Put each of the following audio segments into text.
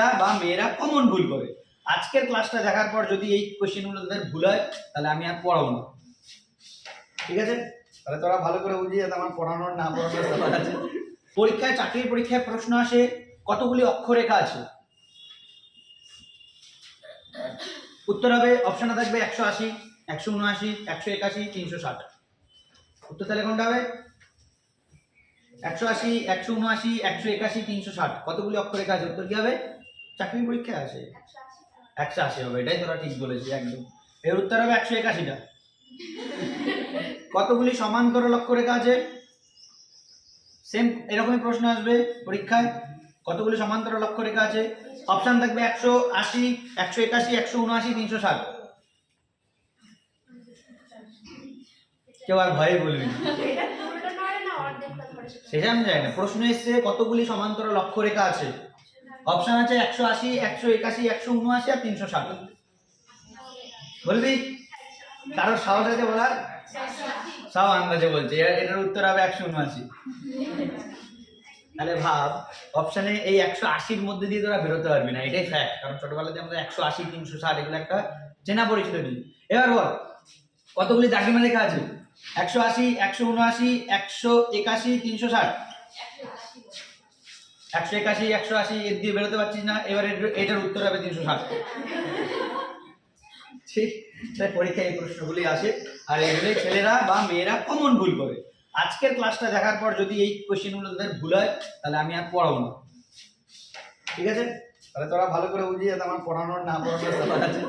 ছেলেরা বা মেয়েরা কমন ভুল করে। আজকের ক্লাসটা দেখার পর যদি এই কোশ্চেনগুলো তাদের ভুল হয়, তাহলে আমি আর পড়াবো না। ঠিক আছে? তাহলে তোরা ভালো করে বুঝিয়ে যাতে আমার পড়ানোর, না পড়ানোর ব্যাপার আছে। পরীক্ষায়, চাকরির পরীক্ষায় প্রশ্ন আসে, কতগুলি অক্ষরেখা আছে? উত্তর হবে অপশনে থাকবে একশো আশি, একশো উনআশি, একশো একাশি, তিনশো ষাট। উত্তর তাহলে কোনটা হবে? একশো আশি, একশো উনআশি, একশো একাশি, তিনশো ষাট। কতগুলি অক্ষরেখা আছে? উত্তর কি হবে? চাকরির পরীক্ষায় আসে একশো আশি হবে এটাই তোরা ঠিক বলেছিস একদম। এর উত্তর হবে একশো একাশিটা কতগুলি সমান্তর লক্ষ্য রেখা আছে? সেম এরকমই প্রশ্ন আসবে পরীক্ষায়। কতগুলি সমান্তর লক্ষ্য রেখা আছে? অপশন থাকবে একশো আশি একশো একাশি একশো উনআশি তিনশো ষাট। কেউ আর ভয়ে বলবি সেটা আমি জানি না। প্রশ্ন এসছে কতগুলি সমান্তর লক্ষ্য রেখা আছে? অপশন আছে একশো আশি, একশো একাশি, একশো উনআশি আর তিনশো ষাট। বলবি কারোর সাহস আছে বলার? সব আন্দাজে বলছে এটার উত্তর হবে একশো উনআশি। তাহলে ভাব অপশানে এই একশো আশির মধ্যে দিয়ে তোরা বেরোতে পারবি না, এটাই ফ্যাক্ট কারণ ছোটবেলাতে আমরা একশো আশি, তিনশো ষাট এগুলো একটা চেনা পরিচিত দিই এবার বল, কতগুলি দাগিমা লেখা আছে? একশো আশি, একশো উনআশি, একশো একাশি, তিনশো ষাট। একশো একাশি, একশো আশি, এর দিয়ে বেরোতে পারছিস না, এবার এটার উত্তর হবে তিনশো ষাট। ঠিক তাই পরীক্ষায় এই প্রশ্নগুলি আসে। আর এগুলোই ছেলেরা বা মেয়েরা কমন ভুল করে। আজকের ক্লাসটা দেখার পর যদি এই কোশ্চেনগুলো তাদের ভুল হয়, তাহলে আমি আর পড়াবো না। ঠিক আছে? তাহলে তোরা ভালো করে বুঝিয়ে যাতে আমার পড়ানোর না পড়ানোর ব্যাপার আছে।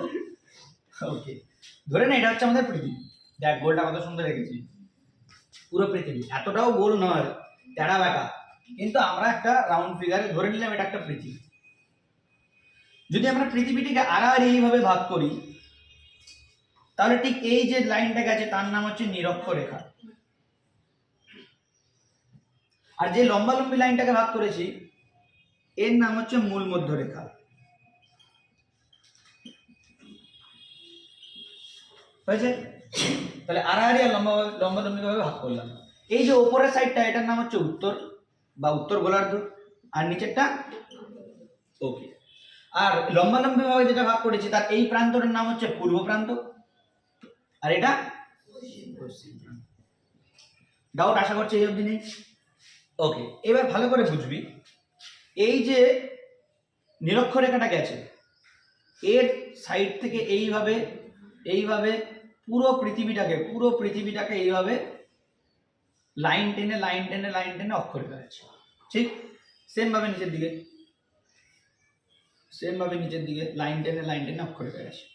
ওকে ধরে না, এটা হচ্ছে আমাদের পৃথিবী। দেখ, গোলটা কত সুন্দর রেখেছি পুরো পৃথিবী। এতটাও গোল নয় তেড়া বেকা কিন্তু আমরা একটা রাউন্ড ফিগারে ধরে নিলাম, এটা একটা পৃথিবী। যদি আমরা পৃথিবীটিকে আড়াআড়ি এইভাবে ভাগ করি, তাহলে ঠিক এই যে লাইনটা গেছে তার নাম হচ্ছে নিরক্ষরেখা। আর যে লম্বা লম্বি লাইনটাকে ভাগ করেছি, এর নাম হচ্ছে মূল মধ্যরেখা। হয়েছে? তাহলে আড়াআড়ি আর লম্বা লম্বা লম্বি ভাবে ভাগ করলাম। এই যে ওপরের সাইডটা এটার নাম হচ্ছে উত্তর। বা উত্তর গোলার্ধ, আর নিচেরটা ওকে আর লম্বা লম্বি ভাবে যেটা ভাগ করেছি, তার এই প্রান্তটার নাম হচ্ছে পূর্ব প্রান্ত, আর এটা ডাউট আশা করছি এই অবধি ওকে এবার ভালো করে বুঝবি, এই যে নিরক্ষরেখাটা গেছে, এর সাইড থেকে এইভাবে এইভাবে পুরো পৃথিবীটাকে পুরো পৃথিবীটাকে এইভাবে লাইন টেনে লাইন টেনে লাইন টেনে অক্ষরেখা আছে ঠিক? সেম ভাবে নিচের দিকে। সেম ভাবে নিচের দিকে। লাইন টেনে লাইন টেনে অক্ষরেখা আছে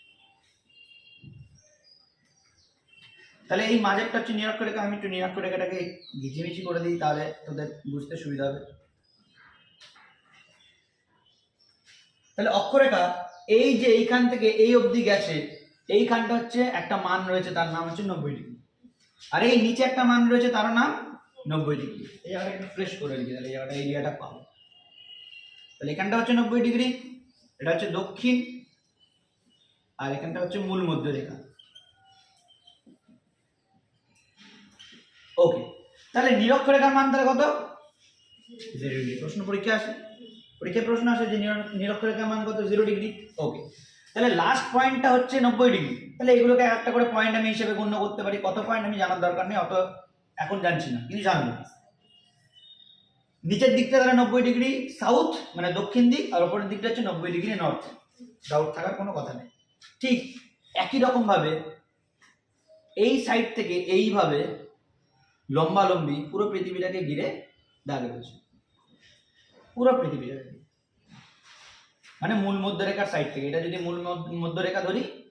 তাহলে এই মাঝেরটা হচ্ছে নিরক্ষরেখা, আমি একটু নিরক্ষরেখাটাকে ঘিচিমিচি করে দিই, তাহলে তোদের বুঝতে সুবিধা হবে। তাহলে অক্ষরেখা, এই যে এইখান থেকে এই অবধি গেছে, এইখানটা হচ্ছে একটা মান রয়েছে, তার নাম হচ্ছে নব্বই ডিগ্রি। আর এই নিচে একটা মান রয়েছে তার নাম নব্বই ডিগ্রি এই জায়গাটা একটু ফ্রেশ করে লিখি তাহলে এই জায়গাটা এরিয়াটা পাবো। তাহলে এখানটা হচ্ছে নব্বই ডিগ্রি এটা হচ্ছে দক্ষিণ, আর এখানটা হচ্ছে মূল মধ্যরেখা। ওকে তাহলে নিরক্ষরেখার মান তাহলে কত? জিরো ডিগ্রি প্রশ্ন পরীক্ষা আসে? পরীক্ষায় প্রশ্ন আসে যে নির- নিরক্ষরেখার মান কত? জিরো ডিগ্রি ওকে তাহলে লাস্ট পয়েন্টটা হচ্ছে নব্বই ডিগ্রি তাহলে এগুলোকে একটা করে পয়েন্ট আমি হিসেবে গণ্য করতে পারি। কত পয়েন্ট আমি জানার দরকার নেই, অত এখন জানছি না কিন্তু জানব নিচের দিকটা তাহলে নব্বই ডিগ্রি সাউথ মানে দক্ষিণ দিক, আর ওপরের দিকটা হচ্ছে নব্বই ডিগ্রি নর্থ ডাউট থাকার কোনো কথা নেই। ঠিক একই রকম ভাবে এই সাইড থেকে এইভাবে লম্বা লম্বি পুরো পৃথিবীটাকে ঘিরে দাগ রয়েছে। পুরো পৃথিবীটাকে মানে মূল মধ্যরেখার সাইড থেকে। এটা যদি মূল মধ্য- মধ্যরেখা ধরি,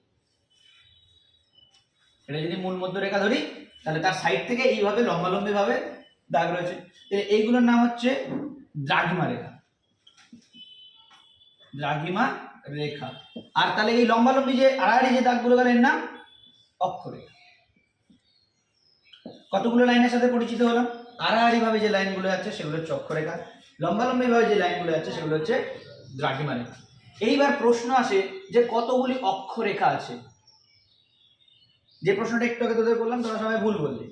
এটা যদি মূল মধ্যরেখা ধরি তাহলে তার সাইড থেকে এইভাবে লম্বালম্বি ভাবে দাগ রয়েছে। এইগুলোর নাম হচ্ছে দ্রাঘিমা রেখা। দ্রাঘিমা রেখা। আর তাহলে এই লম্বালম্বি যে আড়াআড়ি যে দাগগুলো গেল, এর নাম অক্ষরেখা। কতগুলো লাইনের সাথে পরিচিত হলাম আড়াআড়ি ভাবে যে লাইনগুলো আছে সেগুলো হচ্ছে অক্ষরেখা। লম্বালম্বি ভাবে যে লাইনগুলো আছে সেগুলো হচ্ছে দ্রাঘিমা রেখা। এইবার প্রশ্ন আসে যে কতগুলি অক্ষরেখা আছে? যে প্রশ্নটা একটু আগে তোদের বললাম, তোরা সবাই ভুল বললি।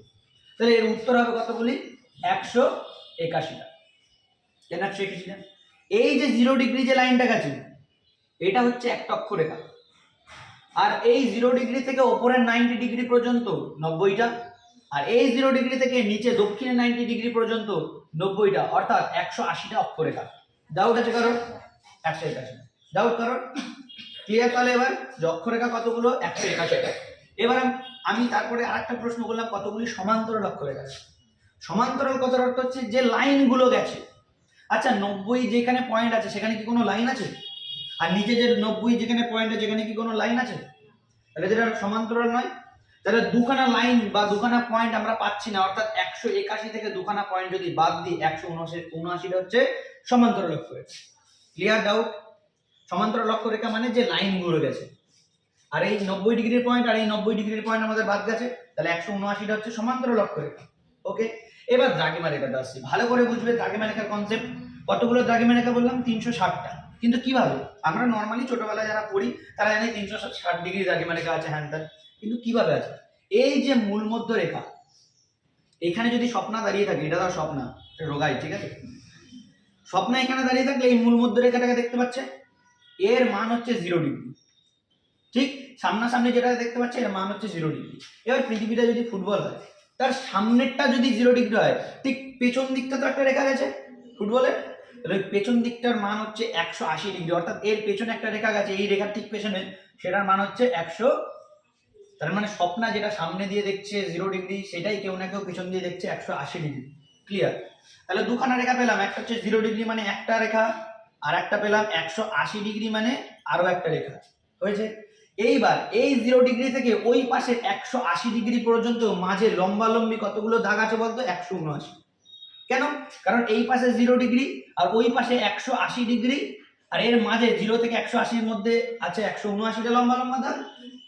তাহলে এর উত্তর হবে কতগুলি একশো একাশিটা। কেন একশো একাশিটা এই যে জিরো ডিগ্রি যে লাইনটা গেছে, এটা হচ্ছে একটা অক্ষরেখা। আর এই জিরো ডিগ্রি থেকে ওপরের নাইনটি ডিগ্রি পর্যন্ত নব্বইটা, আর এই জিরো ডিগ্রি থেকে নিচে দক্ষিণে নাইনটি ডিগ্রি পর্যন্ত নব্বইটা, অর্থাৎ একশো আশিটা অক্ষরেখা। ডাউট আছে কারণ একশো একাশি। ডাউট কারণ ক্লিয়ার তাহলে এবার যে অক্ষরেখা কতগুলো? একশো একাশিটা। এবার আমি তারপরে আরেকটা প্রশ্ন করলাম, কতগুলি সমান্তরাল অক্ষরেখা আছে সমান্তরাল কথার অর্থ হচ্ছে যে লাইনগুলো গেছে। আচ্ছা নব্বই যেখানে পয়েন্ট আছে, সেখানে কি কোনো লাইন আছে? আর নিচে যে নব্বই যেখানে পয়েন্ট আছে, সেখানে কি কোনো লাইন আছে? তাহলে যেটা সমান্তরাল নয়, তাহলে দুখানা লাইন বা দুখানা পয়েন্ট আমরা পাচ্ছি না। অর্থাৎ একশো একাশি থেকে দুখানা পয়েন্ট যদি বাদ দিই, একশো উনআশি উনআশিটা হচ্ছে সমান্তরাল অক্ষরেখা ক্লিয়ার ডাউট সমান্তরাল লক্ষ্য রেখা মানে যে লাইনগুলো গেছে। আর এই নব্বই ডিগ্রির পয়েন্ট আর এই নব্বই ডিগ্রির পয়েন্ট আমাদের বাদ গেছে। তাহলে একশো উনআশিটা হচ্ছে সমান্তরাল অক্ষরেখা ওকে এবার দ্রাঘিমা রেখাটা আসছি। ভালো করে বুঝবে দ্রাঘিমা রেখার কনসেপ্ট কতগুলো দ্রাঘিমা রেখা বললাম? তিনশো ষাটটা। কিন্তু কীভাবে? আমরা নর্মালি ছোটবেলায় যারা পড়ি, তারা জানি তিনশো ষাট ডিগ্রি দ্রাঘিমা রেখা আছে হ্যান ত্যান। কিন্তু কীভাবে আছে? এই যে মূল মধ্য রেখা, এখানে যদি স্বপ্না দাঁড়িয়ে থাকে, এটা আর স্বপ্না রোগাই, ঠিক আছে? স্বপ্না এখানে দাঁড়িয়ে থাকলে এই মূল মধ্য রেখাটাকে দেখতে পাচ্ছে। এর মান হচ্ছে জিরো ডিগ্রি ঠিক সামনাসামনি যেটা দেখতে পাচ্ছি, এর মান হচ্ছে জিরো ডিগ্রি এবার পৃথিবীটা যদি ফুটবল হয়, তার সামনেরটা যদি জিরো ডিগ্রি হয়, ঠিক পেছন দিকটা তো একটা রেখা গেছে ফুটবলের তাহলে পেছন দিকটার মান হচ্ছে একশো আশি ডিগ্রি অর্থাৎ এর পেছনে একটা রেখা গেছে, এই রেখার ঠিক পেছনে সেটার মান হচ্ছে একশো। তার মানে স্বপ্না যেটা সামনে দিয়ে দেখছে জিরো ডিগ্রি সেটাই কেউ না কেউ পেছন দিয়ে দেখছে একশো আশি ডিগ্রি ক্লিয়ার তাহলে দুখানা রেখা পেলাম, একটা হচ্ছে জিরো ডিগ্রি মানে একটা রেখা, আর একটা পেলাম একশো আশি ডিগ্রি মানে আরও একটা রেখা। হয়েছে? এইবার এই জিরো ডিগ্রি থেকে ওই পাশে একশো আশি ডিগ্রি পর্যন্ত মাঝে লম্বা লম্বি কতগুলো দাগ আছে বলতো? একশো উনআশি। কেন? কারণ এই পাশে জিরো ডিগ্রি আর ওই পাশে একশো আশি ডিগ্রি আর এর মাঝে জিরো থেকে একশো আশির মধ্যে আছে একশো উনআশিটা লম্বা লম্বা দাগ।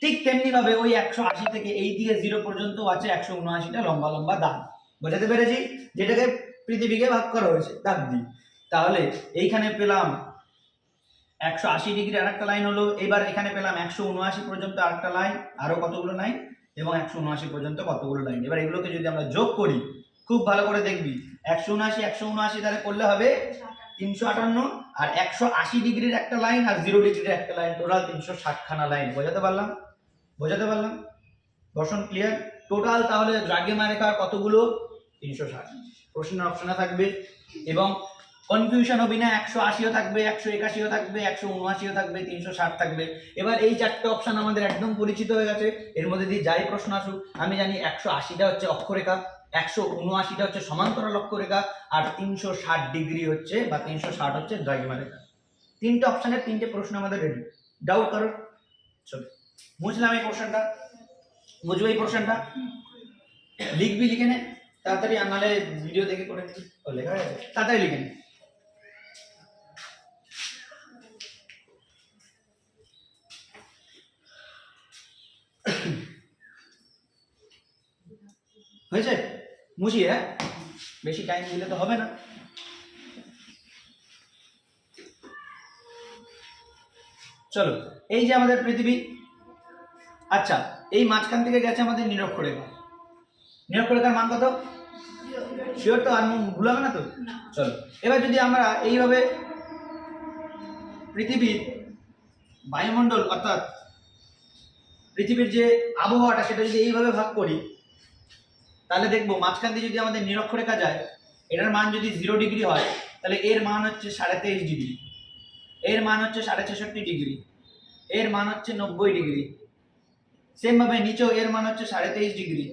ঠিক তেমনি ভাবে ওই একশো আশি থেকে এই দিকে জিরো পর্যন্ত আছে একশো উনআশিটা লম্বা লম্বা দাগ। বোঝাতে পেরেছি? যেটাকে পৃথিবীকে ভাগ করা হয়েছে, দাগ দিয়ে। তাহলে এইখানে পেলাম একশো আশি ডিগ্রি আর একটা লাইন হলো, এবার এখানে পেলাম একশো উনআশি পর্যন্ত আরেকটা লাইন আরও কতগুলো লাইন এবং একশো উনআশি পর্যন্ত কতগুলো লাইন এবার এগুলোকে যদি আমরা যোগ করি, খুব ভালো করে দেখবি, একশো উনআশি একশো উনআশি তাহলে করলে হবে তিনশো আটান্ন আর একশো আশি ডিগ্রির একটা লাইন আর জিরো ডিগ্রির একটা লাইন টোটাল তিনশো ষাটখানা লাইন বোঝাতে পারলাম? বোঝাতে পারলাম? দর্শন ক্লিয়ার টোটাল তাহলে দ্রাঘিমা রেখার কতগুলো? তিনশো ষাট। প্রশ্নের অপশনে থাকবে। এবং কনফিউশন হবি না, একশো আশিও থাকবে, একশো একাশিও থাকবে, একশো উনআশিও থাকবে, তিনশো ষাট থাকবে। এবার এই চারটে অপশান আমাদের একদম পরিচিত হয়ে গেছে। এর মধ্যে দিয়ে যাই প্রশ্ন আসুক, আমি জানি একশো আশিটা হচ্ছে অক্ষরেখা, একশো উনআশিটা হচ্ছে সমান্তরাল অক্ষরেখা, আর তিনশো ষাট ডিগ্রি হচ্ছে বা তিনশো ষাট হচ্ছে দ্রাঘিমা রেখা তিনটে অপশানের তিনটে প্রশ্ন আমাদের রেডি ডাউট করো। চলো। বুঝলাম এই প্রশ্নটা বুঝব এই প্রশ্নটা লিখবি লিখে নে। তাড়াতাড়ি, আর নাহলে ভিডিও দেখে করে লেখা তাড়াতাড়ি লিখে নে। হয়েছে? মুছি হ্যাঁ? বেশি টাইম দিলে তো হবে না। চলো এই যে আমাদের পৃথিবী আচ্ছা এই মাঝখান থেকে গেছে আমাদের নিরক্ষরেখা নিরক্ষরেখার মান কত? শিওর তো আর ভুল হবে না তো? চলো এবার যদি আমরা এইভাবে পৃথিবীর বায়ুমণ্ডল অর্থাৎ পৃথিবীর যে আবহাওয়াটা সেটা যদি এইভাবে ভাগ করি তাহলে দেখব মাঝখান দিয়ে যদি আমাদের নিরক্ষরেখা যায়, এটার মান যদি জিরো ডিগ্রি হয়, তাহলে এর মান হচ্ছে সাড়ে তেইশ ডিগ্রি এর মান হচ্ছে সাড়ে ছেষট্টি ডিগ্রি এর মান হচ্ছে নব্বই ডিগ্রি সেমভাবে নিচেও এর মান হচ্ছে সাড়ে তেইশ ডিগ্রি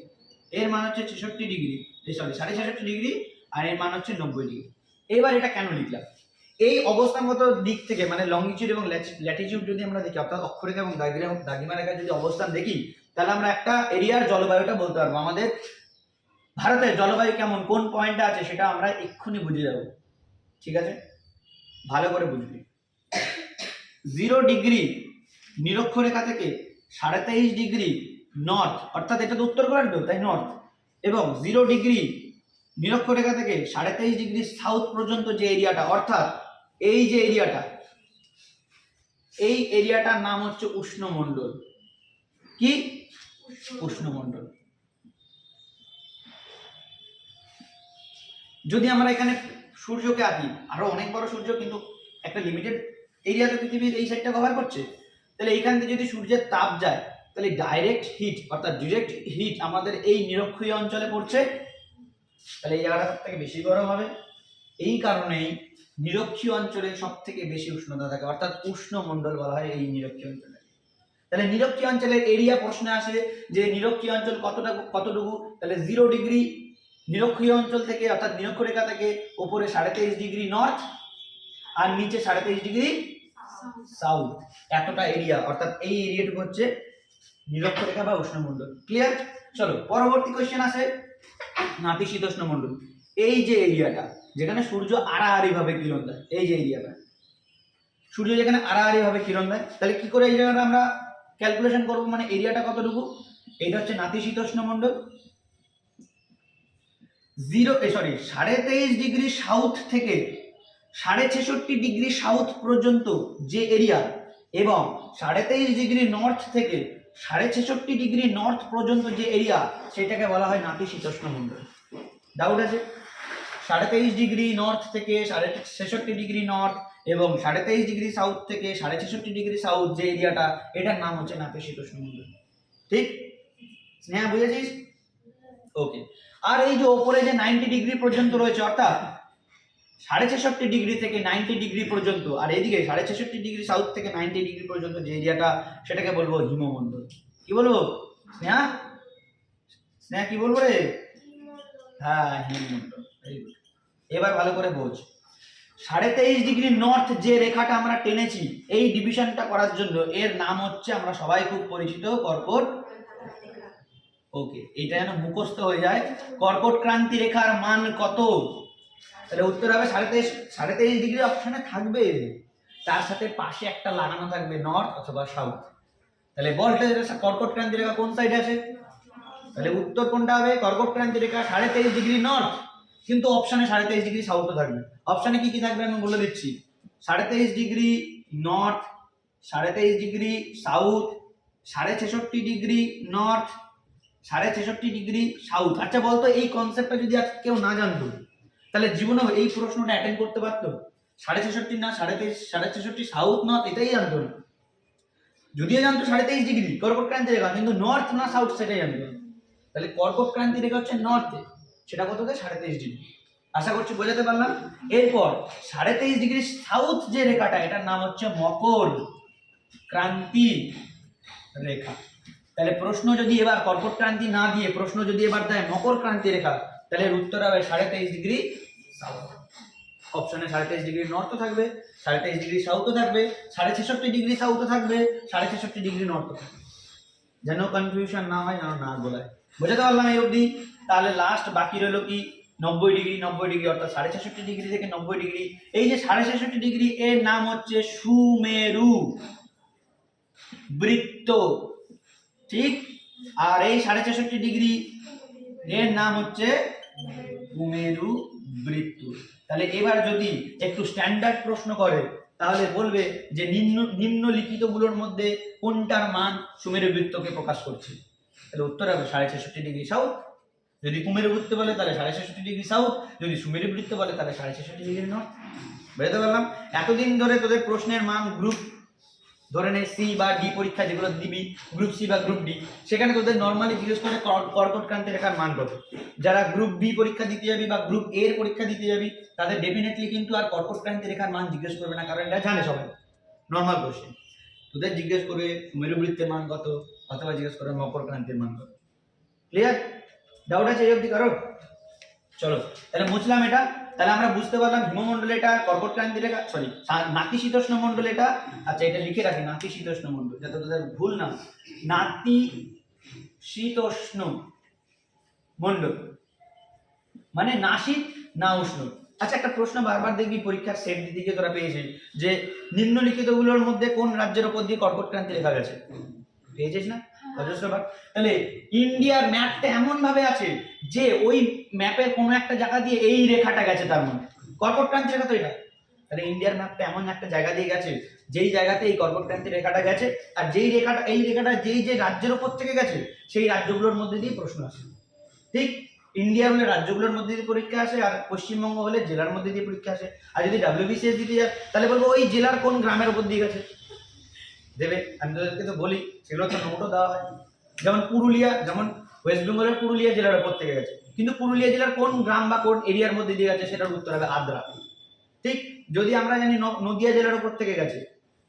এর মান হচ্ছে ছেষট্টি ডিগ্রি সরি সাড়ে ছেষট্টি ডিগ্রি আর এর মান হচ্ছে নব্বই ডিগ্রি এবার এটা কেন লিখলাম? এই অবস্থানগত দিক থেকে মানে লঙ্গিচিউড এবং ল্যাটিচিউড যদি আমরা দেখি, অর্থাৎ অক্ষরেখা এবং দাগিমা রেখার যদি অবস্থান দেখি, তাহলে আমরা একটা এরিয়ার জলবায়ুটা বলতে পারব। আমাদের ভারতের জলবায়ু কেমন? কোন পয়েন্টটা আছে সেটা আমরা এক্ষুনি বুঝে যাব। ঠিক আছে? ভালো করে বুঝবি। জিরো ডিগ্রি নিরক্ষরেখা থেকে সাড়ে তেইশ ডিগ্রি নর্থ অর্থাৎ এটা তো উত্তর গোলার্ধ তাই নর্থ এবং জিরো ডিগ্রি নিরক্ষরেখা থেকে সাড়ে তেইশ ডিগ্রি সাউথ পর্যন্ত যে এরিয়াটা অর্থাৎ এই যে এরিয়াটা এই এরিয়াটার নাম হচ্ছে উষ্ণমণ্ডল। কি? উষ্ণমণ্ডল। যদি আমরা এখানে সূর্যকে আঁকি, আরও অনেক বড় সূর্য কিন্তু একটা লিমিটেড এরিয়াতে পৃথিবীর এই সাইডটা কভার করছে, তাহলে এইখান থেকে যদি সূর্যের তাপ যায়, তাহলে ডাইরেক্ট হিট অর্থাৎ ডিরেক্ট হিট আমাদের এই নিরক্ষীয় অঞ্চলে পড়ছে, তাহলে এই জায়গাটা সব থেকে বেশি গরম হবে। এই কারণেই নিরক্ষীয় অঞ্চলে সব থেকে বেশি উষ্ণতা থাকে, অর্থাৎ উষ্ণ মণ্ডল বলা হয় এই নিরক্ষীয় অঞ্চলে। তাহলে নিরক্ষীয় অঞ্চলের এরিয়া প্রশ্নে আসে যে নিরক্ষীয় অঞ্চল কতটা, কতটুকু? তাহলে জিরো ডিগ্রি নিরক্ষীয় অঞ্চল থেকে, অর্থাৎ নিরক্ষরেখা থেকে উপরে সাড়ে তেইশ ডিগ্রি নর্থ আর নিচে সাড়ে তেইশ ডিগ্রি সাউথ এতটা এরিয়া অর্থাৎ এই এরিয়াটুকু হচ্ছে নিরক্ষরেখা বা উষ্ণমণ্ডল। ক্লিয়ার চলো, পরবর্তী কোয়েশ্চেন আসে নাতিশীতোষ্ণ মণ্ডল। এই যে এরিয়াটা যেখানে সূর্য আড়াআড়ি ভাবে কিরণ দেয়, এই যে এরিয়াটা সূর্য যেখানে আড়াআড়ি ভাবে কিরণ দেয়, তাহলে কি করে এই জায়গাটা আমরা ক্যালকুলেশন করব? মানে এরিয়াটা কতটুকু? এটা হচ্ছে নাতিশীতোষ্ণ মণ্ডল। জিরো সরি সাড়ে তেইশ ডিগ্রি সাউথ থেকে সাড়ে ছেষট্টি ডিগ্রি সাউথ পর্যন্ত যে এরিয়া এবং সাড়ে তেইশ ডিগ্রি নর্থ থেকে সাড়ে ছেষট্টি ডিগ্রি নর্থ পর্যন্ত যে এরিয়া সেটাকে বলা হয় নাতিশীতোষ্ণ মণ্ডল ডাউট আছে? সাড়ে তেইশ ডিগ্রি নর্থ থেকে সাড়ে ছেষট্টি ডিগ্রি নর্থ এবং সাড়ে তেইশ ডিগ্রি সাউথ থেকে সাড়ে ছেষট্টি ডিগ্রি সাউথ যে এরিয়াটা এটার নাম হচ্ছে নাতিশীতোষ্ণ মণ্ডল ঠিক? স্নেহা, বুঝেছিস? ওকে আর এই যে ওপরে যে নাইনটি ডিগ্রি পর্যন্ত রয়েছে, অর্থাৎ সাড়ে ছেষট্টি ডিগ্রি থেকে নাইনটি ডিগ্রি পর্যন্ত, আর এদিকে সাড়ে ছেষট্টি ডিগ্রি সাউথ থেকে নাইনটি ডিগ্রি পর্যন্ত যে এরিয়াটা, সেটাকে বলব হিমমণ্ডল কি বলব? স্নেহা? স্নেহা, কি বলব রে? হ্যাঁ good. এবার ভালো করে বোঝ। সাড়ে তেইশ ডিগ্রি নর্থ যে রেখাটা আমরা টেনেছি, এই ডিভিশনটা করার জন্য এর নাম হচ্ছে, আমরা সবাই খুব পরিচিত, কর্কট ওকে এটা যেন মুখস্থ হয়ে যায়। কর্কট ক্রান্তি রেখার মান কত? তাহলে উত্তর হবে সাড়ে তেইশ সাড়ে তেইশ ডিগ্রি অপশানে থাকবে। তার সাথে পাশে একটা লাগানো থাকবে নর্থ অথবা সাউথ তাহলে বলটা যেটা, কর্কট ক্রান্তি রেখা কোন সাইডে আছে? তাহলে উত্তর কোনটা হবে? কর্কট ক্রান্তি রেখা সাড়ে তেইশ ডিগ্রি নর্থ কিন্তু অপশানে সাড়ে তেইশ ডিগ্রি সাউথও থাকবে। অপশানে কি কি থাকবে আমি বলে দিচ্ছি। সাড়ে তেইশ ডিগ্রি নর্থ সাড়ে তেইশ ডিগ্রি সাউথ সাড়ে ছেষট্টি ডিগ্রি নর্থ সাড়ে ছেষট্টি ডিগ্রি সাউথ আচ্ছা বলতো, এই কনসেপ্টটা যদি আজ কেউ না জানতো, তাহলে জীবনে এই প্রশ্নটা অ্যাটেন্ড করতে পারতো। সাড়ে ছেষট্টি না, সাড়ে তেইশ, সাড়ে ছেষট্টি সাউথ নর্থ এটাই জানতো না। যদিও জানতো সাড়ে তেইশ ডিগ্রি, কর্কট ক্রান্তি রেখা, কিন্তু নর্থ না সাউথ সেটাই জানতো। তাহলে কর্কট ক্রান্তি রেখা হচ্ছে নর্থে সেটা কত দেয়? সাড়ে তেইশ ডিগ্রি। আশা করছি বোঝাতে পারলাম। এরপর, সাড়ে তেইশ ডিগ্রি সাউথ যে রেখাটা, এটার নাম হচ্ছে মকর ক্রান্তি রেখা। তাহলে প্রশ্ন যদি এবার কর্কট ক্রান্তি না দিয়ে, প্রশ্ন যদি এবার দেয় মকর ক্রান্তি রেখা, তাহলে এর উত্তর হবে সাড়ে তেইশ ডিগ্রি অপশনে সাড়ে তেইশ ডিগ্রি নর্থও থাকবে সাড়ে তেইশ ডিগ্রি সাউথও থাকবে সাড়ে ছেষট্টি ডিগ্রি সাউথও থাকবে সাড়ে ছেষট্টি ডিগ্রি নর্থও থাকবে। যেন কনফিউশন না হয়, যেন না গোলায়। বোঝাতে পারলাম এই অবধি? তাহলে লাস্ট বাকি রইল কি? নব্বই ডিগ্রি নব্বই ডিগ্রি, অর্থাৎ সাড়ে ছেষট্টি ডিগ্রি থেকে নব্বই ডিগ্রি। এই যে সাড়ে ছেষট্টি ডিগ্রি, এর নাম হচ্ছে সুমেরু। বৃত্ত। ঠিক? আর এই সাড়ে ছেষট্টি ডিগ্রি এর নাম হচ্ছে কুমেরু বৃত্ত। তাহলে এবার যদি একটু স্ট্যান্ডার্ড প্রশ্ন করে, তাহলে বলবে যে নিম্ন, নিম্নলিখিতগুলোর মধ্যে কোনটার মান সুমেরু বৃত্তকে প্রকাশ করছে? তাহলে উত্তর হবে সাড়ে ছেষট্টি ডিগ্রি সাউথ যদি কুমেরু বৃত্ত বলে, তাহলে সাড়ে ছেষট্টি ডিগ্রি সাউথ যদি সুমেরু বৃত্ত বলে, তাহলে সাড়ে ছেষট্টি ডিগ্রি নর্থ বুঝতে পারলাম? এতদিন ধরে তোদের প্রশ্নের মান গ্রুপ ধরে নে সি বা ডি পরীক্ষা যেগুলো দিবি গ্রুপ সি বা গ্রুপ ডি সেখানে তোদের নর্মালি জিজ্ঞেস করে কর- কর্কট ক্রান্তি রেখার মান কত? যারা গ্রুপ বি পরীক্ষা দিতে যাবি বা গ্রুপ এর পরীক্ষা দিতে যাবি, তাদের ডেফিনেটলি কিন্তু আর কর্কট ক্রান্তি রেখার মান জিজ্ঞেস করবে না, কারণ এটা জানে সবাই। নর্মাল কোশ্চেন তোদের জিজ্ঞেস করবে মেরুবৃত্তের মান কত, অথবা জিজ্ঞেস করবে মকর ক্রান্তির মান কত। ক্লিয়ার ডাউট আছে এই অবধি কারও চলো, তাহলে বুঝলাম এটা। তাহলে আমরা বুঝতে পারলাম হিমমণ্ডল এটা কর্কট ক্রান্তি রেখা সরি নাতিশীতোষ্ণ মণ্ডল এটা আচ্ছা এটা লিখে রাখি নাতিশীতোষ্ণ মণ্ডল, যাতে তোদের ভুল না নাতি শীতোষ্ণ মণ্ডল। মানে না শীত, না উষ্ণ। আচ্ছা একটা প্রশ্ন বারবার দেখবি পরীক্ষার সেট গিয়ে তোরা পেয়েছিস, যে নিম্নলিখিতগুলোর মধ্যে কোন রাজ্যের উপর দিয়ে কর্কট ক্রান্তি রেখা গেছে? পেয়েছিস না? অজস্রবার তাহলে ইন্ডিয়ার ম্যাপটা এমন ভাবে আছে যে ওই ম্যাপের কোনো একটা জায়গা দিয়ে এই রেখাটা গেছে তার মধ্যে কর্কট ক্রান্তি রেখা তো এটা। তাহলে ইন্ডিয়ার ম্যাপটা এমন একটা জায়গা দিয়ে গেছে যেই জায়গাতে এই কর্কট ক্রান্তি রেখাটা গেছে আর যেই রেখাটা, এই রেখাটা যেই যে রাজ্যের উপর থেকে গেছে সেই রাজ্যগুলোর মধ্যে দিয়ে প্রশ্ন আসে। ঠিক? ইন্ডিয়া হলে রাজ্যগুলোর মধ্যে দিয়ে পরীক্ষা আসে আর পশ্চিমবঙ্গ হলে জেলার মধ্যে দিয়ে পরীক্ষা আসে। আর যদি ডাব্লিউবিসিএস দিতে যায়, তাহলে বলব ওই জেলার কোন গ্রামের উপর দিয়ে গেছে? দেবে। আমি তোদেরকে তো বলি, সেগুলো তো নোটও দেওয়া হয়। যেমন পুরুলিয়া, যেমন ওয়েস্ট বেঙ্গলের পুরুলিয়া জেলার উপর থেকে গেছে। কিন্তু পুরুলিয়া জেলার কোন গ্রাম বা কোন এরিয়ার মধ্যে দিয়ে গেছে সেটার উত্তর হবে আদ্রা। ঠিক? যদি আমরা জানি নদিয়া জেলার উপর থেকে গেছে,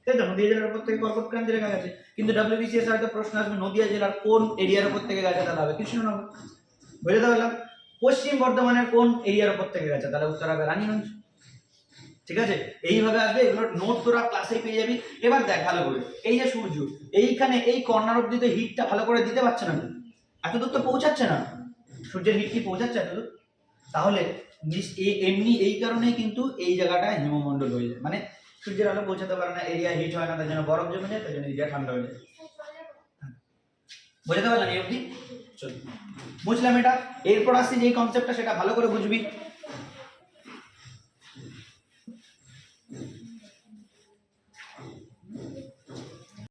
তাই তো? নদিয়া জেলার উপর থেকে কর্কট ক্রান্তি রেখা গেছে। কিন্তু ডাব্লিউবিসিএস হয়তো প্রশ্ন আসবে, নদিয়া জেলার কোন এরিয়ার উপর থেকে গেছে? তাহলে হবে কৃষ্ণনগর। বুঝতে পারলাম? পশ্চিম বর্ধমানের কোন এরিয়ার উপর থেকে গেছে? তাহলে উত্তর হবে রানীগঞ্জ। ঠিক আছে? এইভাবে আসবে এগুলোর নোট তোরা ক্লাসে পেয়ে যাবি। এবার দেখ ভালো করে। এই যে সূর্য, এইখানে এই কর্নার অব্দি তো হিটটা ভালো করে দিতে পারছে না তো। এতদূর তো পৌঁছাচ্ছে না। সূর্যের হিট কি পৌঁছাচ্ছে এতদূর? তাহলে নিস- এ- এমনি এই কারণেই কিন্তু এই জায়গাটায় হিমমণ্ডল হয়ে যায়। মানে সূর্যের আলো পৌঁছাতে পারে না এরিয়া হিট হয় না, তার জন্য বরফ জমে যায়, তার জন্য এরিয়া ঠান্ডা হয়ে যায়। বুঝতে পারলাম এই অবধি? চল। বুঝলাম এটা? এরপর আসছি যে কনসেপ্টটা সেটা ভালো করে বুঝবি।